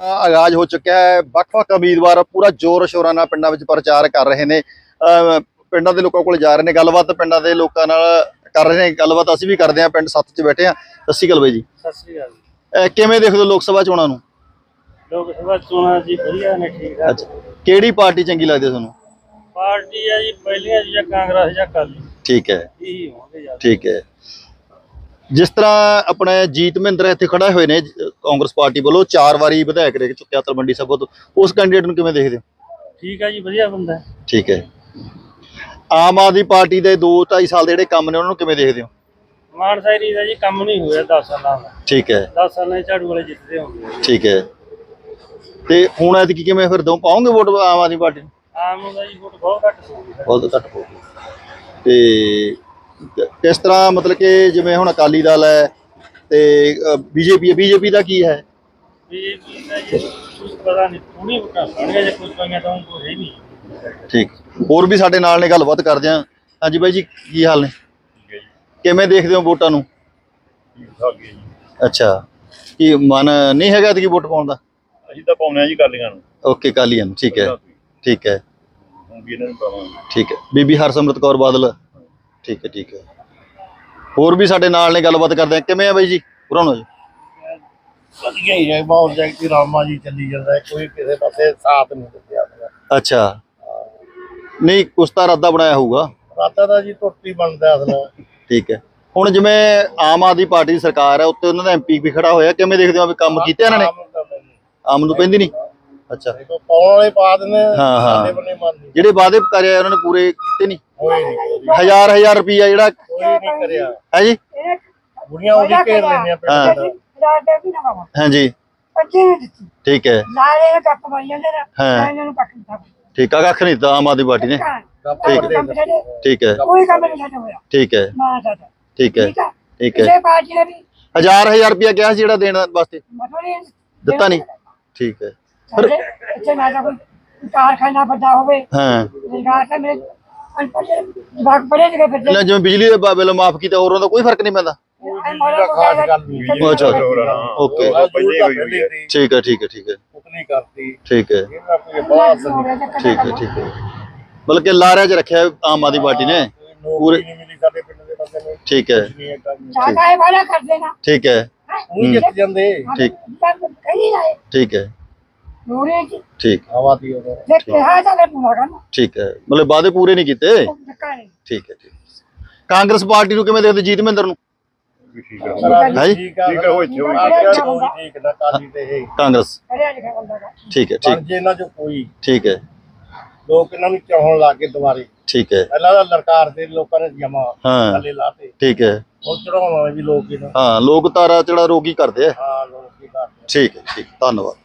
ਆਗਾਜ਼ ਹੋ ਚੁੱਕਿਆ ਹੈ। ਵੱਖ-ਵੱਖ ਉਮੀਦਵਾਰ ਪੂਰਾ ਜ਼ੋਰ ਸ਼ੋਰਾਂ ਨਾਲ ਪਿੰਡਾਂ ਵਿੱਚ ਪ੍ਰਚਾਰ ਕਰ ਰਹੇ ਨੇ। ਪਿੰਡਾਂ ਦੇ ਲੋਕਾਂ ਕੋਲ ਜਾ ਰਹੇ ਨੇ। ਗੱਲਬਾਤ ਪਿੰਡਾਂ ਦੇ ਲੋਕਾਂ ਨਾਲ ਕਰ ਰਹੇ ਨੇ। ਗੱਲਬਾਤ ਅਸੀਂ ਵੀ ਕਰਦੇ ਹਾਂ। ਪਿੰਡ ਸੱਤ 'ਚ ਬੈਠੇ ਹਾਂ। ਸਤਿ ਸ਼੍ਰੀ ਅਕਾਲ ਬਾਈ ਜੀ। ਸਤਿ ਸ੍ਰੀ ਅਕਾਲ ਕਿਵੇਂ ਦੇਖਦੇ ਹੋ ਲੋਕ ਸਭਾ ਚੋਣਾਂ ਨੂੰ? ਲੋਕ ਸਭਾ ਚੋਣਾਂ ਜੀ ਵਧੀਆ ਨੇ ਠੀਕ ਠਾਕ। ਅੱਛਾ। ਕਿਹੜੀ ਪਾਰਟੀ ਚੰਗੀ ਲੱਗਦੀ ਹੈ ਤੁਹਾਨੂੰ? ਪਾਰਟੀ ਆ ਜੀ ਪਹਿਲੀਆਂ ਜੀ ਕਾਂਗਰਸ ਜਾਂ ਅਕਾਲੀ। ਠੀਕ ਹੈ। ਠੀਕ ਹੈ। ਜਿਸ ਤਰ੍ਹਾਂ ਆਪਣੇ ਜੀਤ ਮਹਿੰਦਰ ਇੱਥੇ ਖੜਾ ਹੋਏ ਨੇ। ਕਾਂਗਰਸ ਪਾਰਟੀ ਵੱਲੋਂ ਚਾਰ ਵਾਰੀ ਵਿਧਾਇਕ ਰਹਿ ਚੁੱਕਿਆ ਤਲਵੰਡੀ ਸਾਬੋ ਤੋਂ। ਉਸ ਕੈਂਡੀਡੇਟ ਨੂੰ ਕਿਵੇਂ ਦੇਖਦੇ ਹੋ? ਠੀਕ ਆ ਜੀ ਵਧੀਆ ਬੰਦਾ ਹੈ। ਠੀਕ ਹੈ। ਆਮ ਆਦਮੀ ਪਾਰਟੀ ਦੇ 2 2.5 ਸਾਲ ਦੇ ਜਿਹੜੇ ਕੰਮ ਨੇ ਉਹਨਾਂ ਨੂੰ ਕਿਵੇਂ ਦੇਖਦੇ ਹੋ? ਮਾਨ ਸਾਇਰੀ ਦਾ ਜੀ ਕੰਮ ਨਹੀਂ ਹੋਇਆ 10 ਸਾਲਾਂ ਦਾ। ਠੀਕ ਹੈ। 10 ਸਾਲਾਂ 'ਚ ਝਾੜੂ ਵਾਲੇ ਜਿੱਤਦੇ ਹੋਣਗੇ। ਠੀਕ ਹੈ। ਤੇ ਹੁਣ ਐਤਕੀ ਕਿਵੇਂ ਫਿਰ ਦੋ ਪਾਉਂਗੇ ਵੋਟ ਆਮ ਆਦਮੀ ਪਾਰਟੀ ਨੂੰ? ਆਮ ਦਾ ਜੀ ਵੋਟ ਬਹੁਤ ਘੱਟ ਹੋਊਗੀ ਬਹੁਤ ਘੱਟ ਪਊਗੀ। ਤੇ ਕ- ਕਿਸ ਤਰ੍ਹਾਂ ਮਤਲਬ ਕਿ ਜਿਵੇਂ ਹੁਣ ਅਕਾਲੀ ਦਲ ਹੈ ਤੇ ਬੀਜੇਪੀ ਬੀਜੇਪੀ ਦਾ ਕੀ ਹੈ? ਬੀਜੇਪੀ ਦਾ ਜੀ ਕੁਝ ਪਤਾ ਨਹੀਂ ਥੋੜੀ ਵੋਟਾਂ ਪਾਣਗੇ ਜੇ ਕੁਝ ਪਾਈਆਂ ਤਾਂ ਉਹ ਕੋਈ ਹੈ ਨਹੀਂ। ਠੀਕ। ਹੋਰ ਵੀ ਸਾਡੇ ਨਾਲ ਨੇ ਗੱਲਬਾਤ ਕਰਦੇ ਹਾਂ ਹਾਂਜੀ ਬਾਈ ਜੀ ਕੀ ਹਾਲ ਨੇ? ਕਿਵੇਂ ਦੇਖਦੇ ਹੋ ਵੋਟਾਂ ਨੂੰ? ਅੱਛਾ ਕੀ ਮਨ ਨਹੀਂ ਹੈਗਾ ਤੇ ਕੀ ਵੋਟ ਪਾਉਣ ਦਾ? ਅਸੀਂ ਤਾਂ ਪਾਉਨੇ ਆ ਜੀ ਕਾਲੀਆਂ ਨੂੰ। ਓਕੇ ਕਾਲੀਆਂ ਨੂੰ ਠੀਕ ਹੈ। ਠੀਕ ਹੈ। ਠੀਕ ਹੈ। ਬੀਬੀ ਹਰਸਿਮਰਤ ਕੌਰ ਬਾਦਲ। ਠੀਕ ਹੈ ਠੀਕ ਹੈ। ਹੋਰ ਵੀ ਸਾਡੇ ਨਾਲ ਨੇ ਗੱਲਬਾਤ ਕਰਦੇ ਆ ਕਿਵੇਂ ਆ ਬਾਈ ਜੀ? ਪੁਰਾਣੋ ਜੀ? ਵਧੀਆ ਹੀ ਹੈ ਬਹੁਤ ਜਗਤੀ ਰਾਮਾ ਜੀ ਚੱਲੀ ਜਾਂਦਾ ਕੋਈ ਕਿਸੇ ਪਾਸੇ ਸਾਥ ਨਹੀਂ ਦਿੱਤਾ ਅੱਛਾ। ਨਹੀਂ ਕੁਛ ਤਾਂ ਇਰਾਦਾ ਬਣਾਇਆ ਹੋਊਗਾ। ਰਾਤਾ ਦਾ ਜੀ ਟੁੱਟੀ ਬਣਦਾ ਅਸਲ ਠੀਕ ਹੈ। ਹੁਣ ਜਿਵੇਂ ਆਮ ਆਦਮੀ ਪਾਰਟੀ ਦੀ ਸਰਕਾਰ ਹੈ ਉੱਤੇ ਉਹਨਾਂ ਦਾ ਐਮਪੀ ਵੀ ਖੜਾ ਹੋਇਆ। ਕਿਵੇਂ ਦੇਖਦੇ ਹੋ ਵੀ ਕੰਮ ਕੀਤੇ ਇਹਨਾਂ ਨੇ? ਆਮ ਨੂੰ ਪੈਂਦੀ ਨਹੀਂ? ਅੱਛਾ। ਪਾਉਣ ਵਾਲੇ ਪਾ ਦਿੰਦੇ ਹਾਂ, ਹਾਂ। ਜਿਹੜੇ ਵਾਅਦੇ ਕਰਿਆ ਉਹਨਾਂ ਨੇ ਪੂਰੇ ਕੀਤੇ ਨਹੀਂ? ਕੋਈ ਨਹੀਂ ਕੋਈ ਹਜ਼ਾਰ ਹਜ਼ਾਰ ਰੁਪਈਆ ਜਿਹੜਾ ਨਹੀਂ ਕਰਿਆ। ਹੈ ਜੀ ਬੁੜੀਆਂ ਉਹਦੀ ਘੇਰ ਲੈਂਦੀਆਂ ਹਾਂ। ਪਿੰਡ ਰਾਡੇ ਵੀ ਨਾ ਬਾਬਾ ਹਾਂਜੀ। ਪੱਚੀ ਨਹੀਂ ਦਿੱਤੀ। ਠੀਕ ਹੈ। ਨਾਲੇ ਇਹ ਕੱਪ ਮਾਰੀ ਜਾਂਦੇ ਨੇ। ਹਾਂ। ਇਹਨਾਂ ਨੂੰ ਪੱਕ ਦਿੱਤਾ। ਠੀਕ ਆ ਕੱਖ ਨਹੀਂ ਦਿੱਤਾ ਆਮ ਆਦਮੀ ਪਾਰਟੀ ਨੇ। ਠੀਕ ਠੀਕ ਠੀਕ ਹੈ। ਕੋਈ ਕੰਮ ਨਹੀਂ ਸਾਡਾ ਹੋਇਆ। ਠੀਕ ਹੈ। ਨਾ ਸਾਡਾ ਠੀਕ ਹੈ। ਠੀਕ ਹੈ ਠੀਕ ਹੈ। ਕਿਸੇ ਪਾਰਟੀ ਨੇ ਵੀ ਹਜ਼ਾਰ ਹਜ਼ਾਰ ਰੁਪਈਆ ਕਿਹਾ ਸੀ ਜਿਹੜਾ ਦੇਣ ਵਾਸਤੇ? ਮਤਲਬ ਨਹੀਂ ਦਿੱਤਾ ਨਹੀਂ। ਠੀਕ ਹੈ। ਸਾਡੇ ਇੱਥੇ ਨਾ ਤਾਂ ਕੋਈ ਕਾਰਖਾਨਾ ਵੱਡਾ ਹੋਵੇ। ਹਾਂ। ਰੁਜ਼ਗਾਰ ਤਾਂ ਮੇਰੇ ਅਨਪੜ੍ਹ ਜਵਾਕ ਪੜ੍ਹੇ ਲਿਖੇ ਫਿਰਦੇ। ਲੈ ਜਿਵੇਂ ਬਿਜਲੀ ਦੇ ਬਿੱਲ ਮਾਫ ਕੀਤਾ ਹੋਰ ਉਹਦਾ ਕੋਈ ਫ਼ਰਕ ਨਹੀਂ ਪੈਂਦਾ। ਮਾੜਾ ਖਾਸ ਗੱਲ ਨਹੀਂ ਅੱਛਾ। ਓਕੇ। ਪਹਿਲੇ ਹੋਈ ਹੋਈ ਹੈ। ਠੀਕ ਹੈ ਠੀਕ ਹੈ ਠੀਕ ਹੈ। ਉਤਨੀ ਕਰਤੀ। ਠੀਕ ਹੈ। ਇਹਨਾਂ ਕੋਈ ਬਾਤ ਨਹੀਂ। ਠੀਕ ਹੈ ਠੀਕ ਹੈ। ਮਤਲਬ ਕਿ ਲਾਰਿਆਂ 'ਚ ਰੱਖਿਆ ਆਮ ਆਦਮੀ ਪਾਰਟੀ ਨੇ। ਨੌਕਰੀ ਨਹੀਂ ਮਿਲੀ ਸਾਡੇ ਪਿੰਡ ਦੇ ਬੰਦੇ ਨੂੰ ਠੀਕ ਹੈ। ਨਹੀਂ ਹੈਗਾ। ਜੀ। ਚਾਹਤਾ ਇਹ ਵਾਲਾ ਕਰ ਦੇਣਾ ਠੀਕ ਹੈ। ਉਹ ਜਿੱਤ ਜਾਂਦੇ। ਠੀਕ। ਕਹੀ ਨਾ ਠੀਕ ਹੈ। ਜੀ। ਠੀਕ। ਹਵਾ ਦੀ ਉਹ ਜੇ ਕਿਹਾ ਤਾਂ ਫਿਰ ਪੂਰਾ ਕਰਨਾ ਠੀਕ ਹੈ। ਮਤਲਬ ਵਾਅਦੇ ਪੂਰੇ ਨਹੀਂ ਕੀਤੇ? ਉਹ ਧੱਕਾ ਨਹੀਂ। ਠੀਕ ਹੈ ਠੀਕ ਹੈ। ਕਾਂਗਰਸ ਪਾਰਟੀ ਨੂੰ ਕਿਵੇਂ ਦੇਖਦੇ? ਜੀਤ ਮਹਿੰਦਰ ਨੂੰ? ਠੀਕ ਹੈ। ਹੈ ਜੀ? ਠੀਕ ਉਹ ਇੱਥੇ ਹੋਈ। ਠੀਕ ਨਾ ਕਾਲੀ ਤੇ ਇਹ। ਕਾਂਗਰਸ। ਦਾ ਠੀਕ ਹੈ ਠੀਕ। ਜੇ ਇਹਨਾਂ ਚੋਂ ਕੋਈ ਠੀਕ ਹੈ। ਲੋਕ ਇਹਨਾਂ ਨੂੰ ਚਾਹਣ ਲੱਗੇ ਦੁਬਾਰੇ। ਠੀਕ ਹੈ। ਪਹਿਲਾਂ ਤਾਂ ਲੜਕਾਰ ਦੇ ਲੋਕਾਂ ਨੇ ਜਮਾ ਹਾਂ। ਥੱਲੇ ਲਾਤੇ। ਠੀਕ ਹੈ। ਹੁਣ ਚੜਾਉਣ ਵਾਲੇ ਵੀ ਲੋਕ ਇਹਨਾਂ ਹਾਂ ਲੋਕ ਤਾਰਾ ਚੜਾ ਰੋਗੀ ਕਰਦੇ ਆ। ਹਾਂ ਲੋਕ ਕੀ ਕਰਦੇ ਠੀਕ ਹੈ ਠੀਕ। ਧੰਨਵਾਦ।